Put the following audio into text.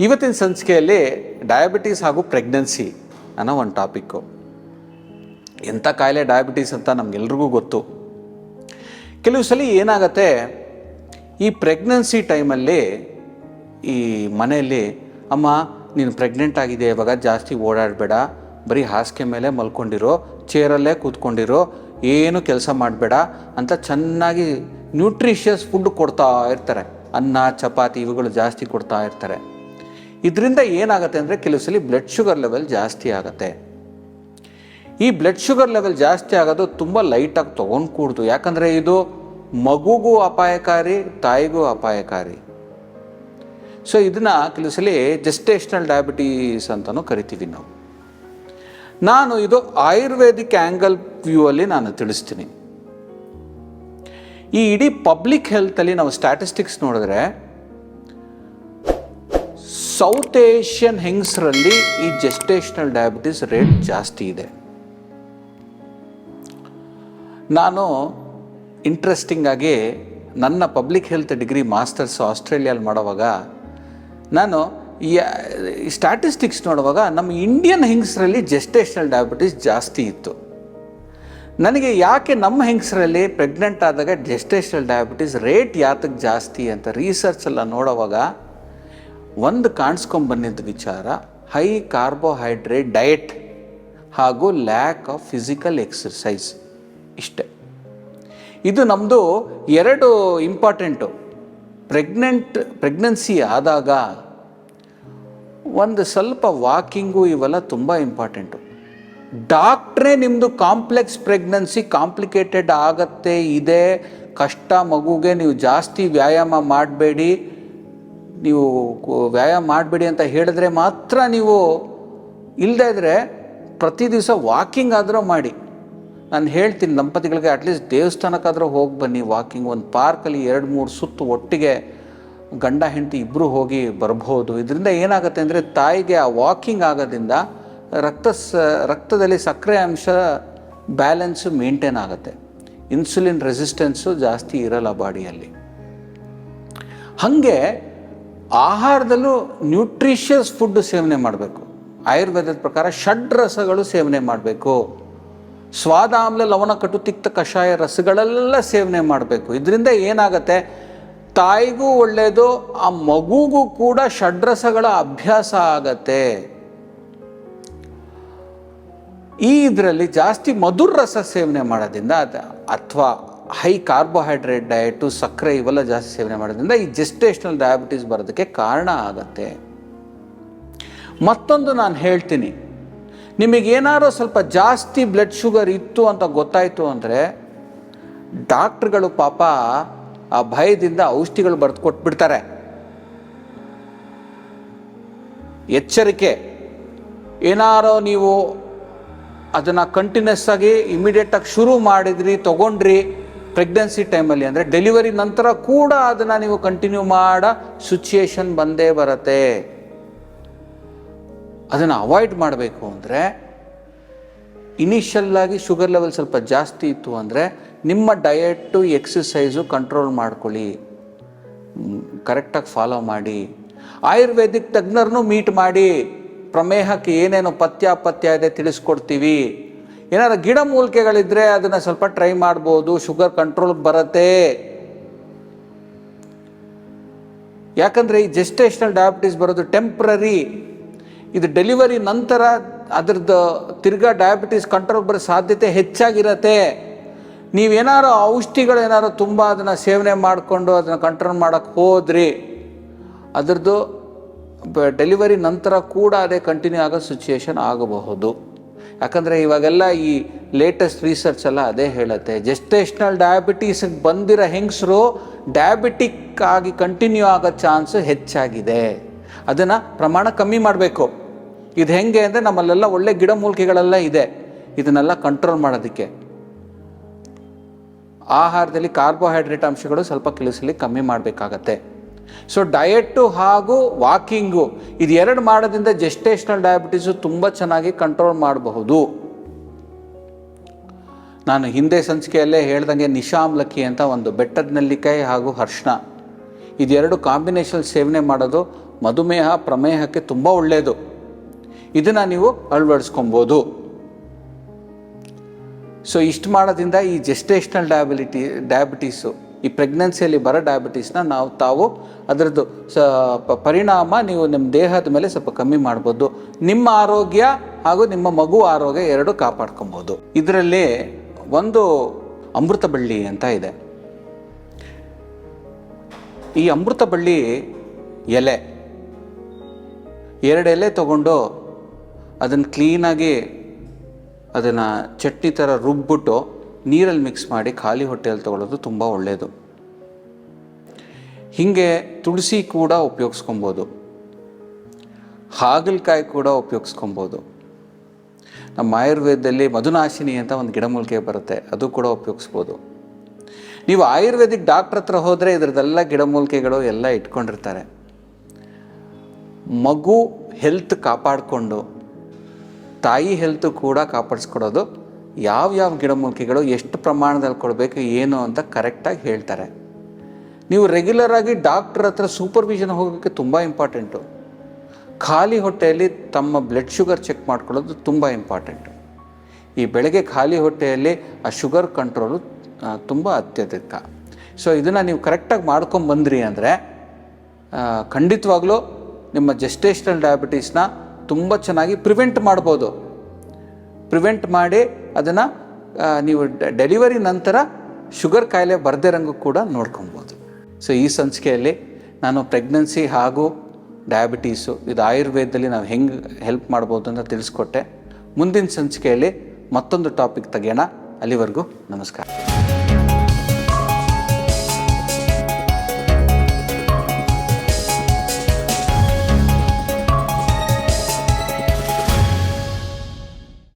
ಇವತ್ತಿನ ಸಂಚಿಕೆಯಲ್ಲಿ ಡಯಾಬಿಟೀಸ್ ಹಾಗೂ ಪ್ರೆಗ್ನೆನ್ಸಿ ಅನ್ನೋ ಒಂದು ಟಾಪಿಕ್ಕು ಎಂಥ ಕಾಯಿಲೆ ಡಯಾಬಿಟೀಸ್ ಅಂತ ನಮಗೆಲ್ರಿಗೂ ಗೊತ್ತು. ಕೆಲವು ಸಲ ಏನಾಗತ್ತೆ, ಈ ಪ್ರೆಗ್ನೆನ್ಸಿ ಟೈಮಲ್ಲಿ ಈ ಮನೆಯಲ್ಲಿ, ಅಮ್ಮ, ನೀನು ಪ್ರೆಗ್ನೆಂಟ್ ಆಗಿದೆ ಇವಾಗ ಜಾಸ್ತಿ ಓಡಾಡಬೇಡ. ಬರೀ ಹಾಸಿಗೆ ಮೇಲೆ ಮಲ್ಕೊಂಡಿರೋ ಚೇರಲ್ಲೇ ಕೂತ್ಕೊಂಡಿರೋ, ಏನು ಕೆಲಸ ಮಾಡಬೇಡ ಅಂತ ಚೆನ್ನಾಗಿ ನ್ಯೂಟ್ರಿಷಿಯಸ್ ಫುಡ್ ಕೊಡ್ತಾ ಇರ್ತಾರೆ. ಅನ್ನ, ಚಪಾತಿ ಇವುಗಳು ಜಾಸ್ತಿ ಕೊಡ್ತಾ ಇರ್ತಾರೆ. ಇದರಿಂದ ಏನಾಗುತ್ತೆ ಅಂದರೆ ಕೆಲವು ಸಲ ಬ್ಲಡ್ ಶುಗರ್ ಲೆವೆಲ್ ಜಾಸ್ತಿ ಆಗುತ್ತೆ. ಈ ಬ್ಲಡ್ ಶುಗರ್ ಲೆವೆಲ್ ಜಾಸ್ತಿ ಆಗೋದು ತುಂಬ ಲೈಟಾಗಿ ತೊಗೊಂಡು ಕೂಡ್ದು ಯಾಕಂದರೆ ಇದು ಮಗುಗೂ ಅಪಾಯಕಾರಿ, ತಾಯಿಗೂ ಅಪಾಯಕಾರಿ. ಸೊ ಇದನ್ನು ಕೆಲವು ಸಲ ಜೆಸ್ಟೇಷನಲ್ ಡಯಾಬಿಟೀಸ್ ಅಂತಲೂ ಕರಿತೀವಿ ನಾವು. ನಾನು ಇದು ಆಯುರ್ವೇದಿಕ್ ಆ್ಯಂಗಲ್ ವ್ಯೂ ಅಲ್ಲಿ ನಾನು ತಿಳಿಸ್ತೀನಿ. ಈ ಇಡೀ ಪಬ್ಲಿಕ್ ಹೆಲ್ತಲ್ಲಿ ನಾವು ಸ್ಟ್ಯಾಟಿಸ್ಟಿಕ್ಸ್ ನೋಡಿದ್ರೆ ಸೌತ್ ಏಷ್ಯನ್ ಹೆಂಗಸರಲ್ಲಿ ಈ ಜೆಸ್ಟೇಷನಲ್ ಡಯಾಬಿಟಿಸ್ ರೇಟ್ ಜಾಸ್ತಿ ಇದೆ. ನಾನು ಇಂಟ್ರೆಸ್ಟಿಂಗ್ ಆಗಿ ನನ್ನ ಪಬ್ಲಿಕ್ ಹೆಲ್ತ್ ಡಿಗ್ರಿ ಮಾಸ್ಟರ್ಸ್ ಆಸ್ಟ್ರೇಲಿಯಲ್ಲಿ ಮಾಡುವಾಗ ನಾನು ಸ್ಟ್ಯಾಟಿಸ್ಟಿಕ್ಸ್ ನೋಡುವಾಗ ನಮ್ಮ ಇಂಡಿಯನ್ ಹೆಂಗಸರಲ್ಲಿ ಜೆಸ್ಟೇಷನಲ್ ಡಯಾಬಿಟಿಸ್ ಜಾಸ್ತಿ ಇತ್ತು. ನನಗೆ ಯಾಕೆ ನಮ್ಮ ಹೆಂಗಸರಲ್ಲಿ ಪ್ರೆಗ್ನೆಂಟ್ ಆದಾಗ ಜೆಸ್ಟೇಷನಲ್ ಡಯಾಬಿಟಿಸ್ ರೇಟ್ ಯಾತಕ್ಕೆ ಜಾಸ್ತಿ ಅಂತ ರಿಸರ್ಚ್ ಎಲ್ಲ ನೋಡುವಾಗ ಒಂದು ಕಾಣಿಸ್ಕೊಂಬಂದಿದ್ದ ವಿಚಾರ ಹೈ ಕಾರ್ಬೋಹೈಡ್ರೇಟ್ ಡಯಟ್ ಹಾಗೂ ಲ್ಯಾಕ್ ಆಫ್ ಫಿಸಿಕಲ್ ಎಕ್ಸರ್ಸೈಸ್ ಇಷ್ಟೆ. ಇದು ನಮ್ಮದು ಎರಡು ಇಂಪಾರ್ಟೆಂಟು. ಪ್ರೆಗ್ನೆಂಟ್, ಪ್ರೆಗ್ನೆನ್ಸಿ ಆದಾಗ ಒಂದು ಸ್ವಲ್ಪ ವಾಕಿಂಗು ಇವೆಲ್ಲ ತುಂಬ ಇಂಪಾರ್ಟೆಂಟು. ಡಾಕ್ಟ್ರೇ ನಿಮ್ಮದು ಕಾಂಪ್ಲೆಕ್ಸ್ ಪ್ರೆಗ್ನೆನ್ಸಿ ಕಾಂಪ್ಲಿಕೇಟೆಡ್ ಆಗತ್ತೆ, ಇದೆ, ಕಷ್ಟ ಮಗುಗೆ ನೀವು ಜಾಸ್ತಿ ವ್ಯಾಯಾಮ ಮಾಡಬೇಡಿ ನೀವು ವ್ಯಾಯಾಮ ಮಾಡಬೇಡಿ ಅಂತ ಹೇಳಿದ್ರೆ ಮಾತ್ರ ನೀವು ಇಲ್ಲದೇ ಇದ್ದರೆ ಪ್ರತಿ ದಿವಸ ವಾಕಿಂಗ್ ಆದರೂ ಮಾಡಿ. ನಾನು ಹೇಳ್ತೀನಿ, ದಂಪತಿಗಳಿಗೆ ಅಟ್ಲೀಸ್ಟ್ ದೇವಸ್ಥಾನಕ್ಕಾದರೂ ಹೋಗಿ ಬನ್ನಿ, ವಾಕಿಂಗ್. ಒಂದು ಪಾರ್ಕಲ್ಲಿ ಎರಡು, ಮೂರು ಸುತ್ತು ಒಟ್ಟಿಗೆ ಗಂಡ, ಹೆಂಡತಿ ಇಬ್ಬರು ಹೋಗಿ ಬರ್ಬೋದು. ಇದರಿಂದ ಏನಾಗುತ್ತೆ ಅಂದರೆ ತಾಯಿಗೆ ಆ ವಾಕಿಂಗ್ ಆಗೋದ್ರಿಂದ ರಕ್ತ ಸ, ರಕ್ತದಲ್ಲಿ ಸಕ್ಕರೆ ಅಂಶ ಬ್ಯಾಲೆನ್ಸು ಮೇಂಟೈನ್ ಆಗುತ್ತೆ. ಇನ್ಸುಲಿನ್ ರೆಸಿಸ್ಟೆನ್ಸು ಜಾಸ್ತಿ ಇರಲ್ಲ ಬಾಡಿಯಲ್ಲಿ. ಹಾಗೆ ಆಹಾರದಲ್ಲೂ ನ್ಯೂಟ್ರಿಷಿಯಸ್ ಫುಡ್ ಸೇವನೆ ಮಾಡಬೇಕು. ಆಯುರ್ವೇದದ ಪ್ರಕಾರ ಷಡ್ರಸಗಳು ಸೇವನೆ ಮಾಡಬೇಕು. ಸ್ವಾದ ಆಮ್ಲ ಲವಣ, ಕಟು, ತಿಕ್ತ, ಕಷಾಯ ರಸಗಳೆಲ್ಲ ಸೇವನೆ ಮಾಡಬೇಕು. ಇದರಿಂದ ಏನಾಗುತ್ತೆ? ತಾಯಿಗೂ ಒಳ್ಳೆಯದು ಆ ಮಗುಗೂ ಕೂಡ ಷಡ್ರಸಗಳ ಅಭ್ಯಾಸ ಆಗತ್ತೆ. ಈ ಇದರಲ್ಲಿ ಜಾಸ್ತಿ ಮಧುರ ರಸ ಸೇವನೆ ಮಾಡೋದ್ರಿಂದ ಅಥವಾ ಹೈ ಕಾರ್ಬೋಹೈಡ್ರೇಟ್ ಡಯಟು ಸಕ್ಕರೆ ಇವೆಲ್ಲ ಜಾಸ್ತಿ ಸೇವನೆ ಮಾಡೋದ್ರಿಂದ ಈ ಜೆಸ್ಟೇಷನಲ್ ಡಯಾಬಿಟೀಸ್ ಬರೋದಕ್ಕೆ ಕಾರಣ ಆಗತ್ತೆ. ಮತ್ತೊಂದು ನಾನು ಹೇಳ್ತೀನಿ. ನಿಮಗೇನಾದ್ರು ಸ್ವಲ್ಪ ಜಾಸ್ತಿ ಬ್ಲಡ್ ಶುಗರ್ ಇತ್ತು ಅಂತ ಗೊತ್ತಾಯಿತು ಅಂದರೆ ಡಾಕ್ಟ್ರುಗಳು ಪಾಪ ಆ ಭಯದಿಂದ ಔಷಧಿಗಳು ಬರೆದು ಕೊಟ್ಬಿಡ್ತಾರೆ ಎಚ್ಚರಿಕೆ. ಏನಾರೋ ನೀವು ಅದನ್ನು ಕಂಟಿನ್ಯೂಸ್ ಆಗಿ ಇಮಿಡಿಯೇಟಾಗಿ ಶುರು ಮಾಡಿದ್ರಿ, ತಗೊಂಡ್ರಿ. ಪ್ರೆಗ್ನೆನ್ಸಿ ಟೈಮಲ್ಲಿ ಅಂದರೆ ಡೆಲಿವರಿ ನಂತರ ಕೂಡ ಅದನ್ನು ನೀವು ಕಂಟಿನ್ಯೂ ಮಾಡೋ ಸಿಚುಯೇಷನ್ ಬಂದೇ ಬರತ್ತೆ. ಅದನ್ನು ಅವಾಯ್ಡ್ ಮಾಡಬೇಕು ಅಂದರೆ ಇನಿಷಿಯಲ್ ಆಗಿ ಶುಗರ್ ಲೆವೆಲ್ ಸ್ವಲ್ಪ ಜಾಸ್ತಿ ಇತ್ತು ಅಂದರೆ ನಿಮ್ಮ ಡಯಟು ಎಕ್ಸಸೈಸು ಕಂಟ್ರೋಲ್ ಮಾಡ್ಕೊಳ್ಳಿ. ಕರೆಕ್ಟಾಗಿ ಫಾಲೋ ಮಾಡಿ. ಆಯುರ್ವೇದಿಕ್ ತಜ್ಞರನ್ನು ಮೀಟ್ ಮಾಡಿ. ಪ್ರಮೇಹಕ್ಕೆ ಏನೇನು ಪಥ್ಯ ಪಥ್ಯ ಇದೆ ತಿಳಿಸ್ಕೊಡ್ತೀವಿ. ಏನಾದ್ರು ಗಿಡ ಮೂಲಿಕೆಗಳಿದ್ರೆ ಅದನ್ನು ಸ್ವಲ್ಪ ಟ್ರೈ ಮಾಡ್ಬೋದು, ಶುಗರ್ ಕಂಟ್ರೋಲ್ಗೆ ಬರುತ್ತೆ. ಯಾಕಂದರೆ ಈ ಜೆಸ್ಟೇಷನಲ್ ಡಯಾಬಿಟಿಸ್ ಬರೋದು ಟೆಂಪ್ರರಿ ಇದು ಡೆಲಿವರಿ ನಂತರ ಅದ್ರದ್ದು ತಿರ್ಗಾ ಡಯಾಬಿಟಿಸ್ ಕಂಟ್ರೋಲ್ ಬರೋ ಸಾಧ್ಯತೆ ಹೆಚ್ಚಾಗಿರತ್ತೆ. ನೀವೇನಾರು ಔಷಧಿಗಳು ಏನಾರು ತುಂಬ ಅದನ್ನು ಸೇವನೆ ಮಾಡಿಕೊಂಡು ಅದನ್ನು ಕಂಟ್ರೋಲ್ ಮಾಡೋಕ್ಕೆ ಹೋದ್ರಿ, ಅದರದ್ದು ಡೆಲಿವರಿ ನಂತರ ಕೂಡ ಅದೇ ಕಂಟಿನ್ಯೂ ಆಗೋ ಸಿಚುಯೇಷನ್ ಆಗಬಹುದು. ಯಾಕಂದರೆ ಇವಾಗೆಲ್ಲ ಈ ಲೇಟೆಸ್ಟ್ ರಿಸರ್ಚ್ ಎಲ್ಲ ಅದೇ ಹೇಳುತ್ತೆ. ಜೆಸ್ಟೇಷನಲ್ ಡಯಾಬಿಟೀಸ್ಗೆ ಬಂದಿರೋ ಹೆಂಗಸರು ಡಯಾಬಿಟಿಕ್ ಆಗಿ ಕಂಟಿನ್ಯೂ ಆಗೋ ಚಾನ್ಸು ಹೆಚ್ಚಾಗಿದೆ. ಅದನ್ನು ಪ್ರಮಾಣ ಕಮ್ಮಿ ಮಾಡಬೇಕು. ಇದು ಹೆಂಗೆ ಅಂದರೆ ನಮ್ಮಲ್ಲೆಲ್ಲ ಒಳ್ಳೆ ಗಿಡಮೂಲಿಕೆಗಳೆಲ್ಲ ಇದೆ. ಇದನ್ನೆಲ್ಲ ಕಂಟ್ರೋಲ್ ಮಾಡೋದಕ್ಕೆ. ಆಹಾರದಲ್ಲಿ ಕಾರ್ಬೋಹೈಡ್ರೇಟ್ ಅಂಶಗಳು ಸ್ವಲ್ಪ ಕೆಲಸಲಿ ಕಮ್ಮಿ ಮಾಡಬೇಕಾಗತ್ತೆ. ಸೊ ಡಯೆಟ್ಟು ಹಾಗೂ ವಾಕಿಂಗು ಇದು ಎರಡು ಮಾಡೋದ್ರಿಂದ ಜೆಸ್ಟೇಷನಲ್ ಡಯಾಬಿಟೀಸು ತುಂಬ ಚೆನ್ನಾಗಿ ಕಂಟ್ರೋಲ್ ಮಾಡಬಹುದು. ನಾನು ಹಿಂದೆ ಸಂಚಿಕೆಯಲ್ಲೇ ಹೇಳ್ದಂಗೆ ನಿಶಾಮ್ಲಕ್ಕಿ ಅಂತ ಒಂದು ಬೆಟ್ಟದ ನೆಲ್ಲಿಕಾಯಿ ಹಾಗೂ ಹರ್ಷಣ ಇದೆರಡು ಕಾಂಬಿನೇಷನ್ ಸೇವನೆ ಮಾಡೋದು ಮಧುಮೇಹ, ಪ್ರಮೇಹಕ್ಕೆ ತುಂಬ ಒಳ್ಳೆಯದು ಇದನ್ನು ನೀವು ಅಳವಡಿಸ್ಕೊಬೋದು. ಸೊ ಇಷ್ಟು ಮಾಡೋದ್ರಿಂದ ಈ ಜೆಸ್ಟೇಷನಲ್ ಡಯಾಬಿಲಿಟಿ ಡಯಾಬಿಟೀಸು ಈ ಪ್ರೆಗ್ನೆನ್ಸಿಯಲ್ಲಿ ಬರೋ ಡಯಾಬಿಟೀಸ್ನ ನಾವು ತಾವು ಅದರದ್ದು ಸ ಪರಿಣಾಮ ನೀವು ನಿಮ್ಮ ದೇಹದ ಮೇಲೆ ಸ್ವಲ್ಪ ಕಮ್ಮಿ ಮಾಡ್ಬೋದು. ನಿಮ್ಮ ಆರೋಗ್ಯ ಹಾಗೂ ನಿಮ್ಮ ಮಗು ಆರೋಗ್ಯ ಎರಡು ಕಾಪಾಡ್ಕೊಬೋದು. ಇದರಲ್ಲಿ ಒಂದು ಅಮೃತ ಬಳ್ಳಿ ಅಂತ ಇದೆ. ಈ ಅಮೃತ ಬಳ್ಳಿ ಎಲೆ. ಎರಡು ಎಲೆ ತಗೊಂಡು ಅದನ್ನು ಕ್ಲೀನಾಗಿ ಅದನ್ನು ಚಟ್ನಿ ಥರ ರುಬ್ಬಿಟ್ಟು ನೀರಲ್ಲಿ ಮಿಕ್ಸ್ ಮಾಡಿ ಖಾಲಿ ಹೊಟ್ಟೆಯಲ್ಲಿ ತೊಗೊಳ್ಳೋದು ತುಂಬ ಒಳ್ಳೆಯದು ಹೀಗೆ ತುಳಸಿ ಕೂಡ ಉಪಯೋಗಿಸ್ಕೊಬೋದು. ಹಾಗಲಕಾಯಿ ಕೂಡ ಉಪಯೋಗಿಸ್ಕೊಬೋದು. ನಮ್ಮ ಆಯುರ್ವೇದದಲ್ಲಿ ಮಧುನಾಶಿನಿ ಅಂತ ಒಂದು ಗಿಡಮೂಲಿಕೆ ಬರುತ್ತೆ, ಅದು ಕೂಡ ಉಪಯೋಗಿಸ್ಬೋದು. ನೀವು ಆಯುರ್ವೇದಿಕ್ ಡಾಕ್ಟ್ರ್ ಹತ್ರ ಹೋದರೆ ಇದರದೆಲ್ಲ ಗಿಡಮೂಲಿಕೆಗಳು ಎಲ್ಲ ಇಟ್ಕೊಂಡಿರ್ತಾರೆ. ಮಗು ಹೆಲ್ತ್ ಕಾಪಾಡಿಕೊಂಡು, ತಾಯಿ ಹೆಲ್ತ್ ಕೂಡ ಕಾಪಾಡಿಸ್ಕೊಡೋದು ಯಾವ ಯಾವ ಗಿಡಮೂಲಿಕೆಗಳು ಎಷ್ಟು ಪ್ರಮಾಣದಲ್ಲಿ ಕೊಡಬೇಕು, ಏನು ಅಂತ ಕರೆಕ್ಟಾಗಿ ಹೇಳ್ತಾರೆ. ನೀವು ರೆಗ್ಯುಲರ್ ಆಗಿ ಡಾಕ್ಟ್ರ್ ಹತ್ರ ಸೂಪರ್ವಿಷನ್ ಹೋಗೋಕ್ಕೆ ತುಂಬ ಇಂಪಾರ್ಟೆಂಟು ಖಾಲಿ ಹೊಟ್ಟೆಯಲ್ಲಿ ತಮ್ಮ ಬ್ಲಡ್ ಶುಗರ್ ಚೆಕ್ ಮಾಡ್ಕೊಳ್ಳೋದು ತುಂಬ ಇಂಪಾರ್ಟೆಂಟು ಈ ಬೆಳಗ್ಗೆ ಖಾಲಿ ಹೊಟ್ಟೆಯಲ್ಲಿ ಆ ಶುಗರ್ ಕಂಟ್ರೋಲು ತುಂಬ ಅತ್ಯಧಿಕ. ಸೊ ಇದನ್ನು ನೀವು ಕರೆಕ್ಟಾಗಿ ಮಾಡ್ಕೊಂಬಂದ್ರಿ ಅಂದರೆ ಖಂಡಿತವಾಗ್ಲೂ ನಿಮ್ಮ ಜೆಸ್ಟೇಷನಲ್ ಡಯಾಬಿಟೀಸ್ನ ತುಂಬ ಚೆನ್ನಾಗಿ ಪ್ರಿವೆಂಟ್ ಮಾಡ್ಬೋದು. ಪ್ರಿವೆಂಟ್ ಮಾಡಿ ಅದನ್ನು ನೀವು ಡೆಲಿವರಿ ನಂತರ ಶುಗರ್ ಕಾಯಿಲೆ ಬರ್ದಿರಂಗೂ ಕೂಡ ನೋಡ್ಕೊಬೋದು. ಸೊ ಈ ಸಂಚಿಕೆಯಲ್ಲಿ ನಾನು ಪ್ರೆಗ್ನೆನ್ಸಿ ಹಾಗೂ ಡಯಾಬಿಟೀಸು ಇದು ಆಯುರ್ವೇದದಲ್ಲಿ ನಾವು ಹೆಂಗೆ ಹೆಲ್ಪ್ ಮಾಡ್ಬೋದು ಅಂತ ತಿಳಿಸ್ಕೊಟ್ಟೆ. ಮುಂದಿನ ಸಂಚಿಕೆಯಲ್ಲಿ ಮತ್ತೊಂದು ಟಾಪಿಕ್ ತೆಗೆಯೋಣ. ಅಲ್ಲಿವರೆಗೂ ನಮಸ್ಕಾರ.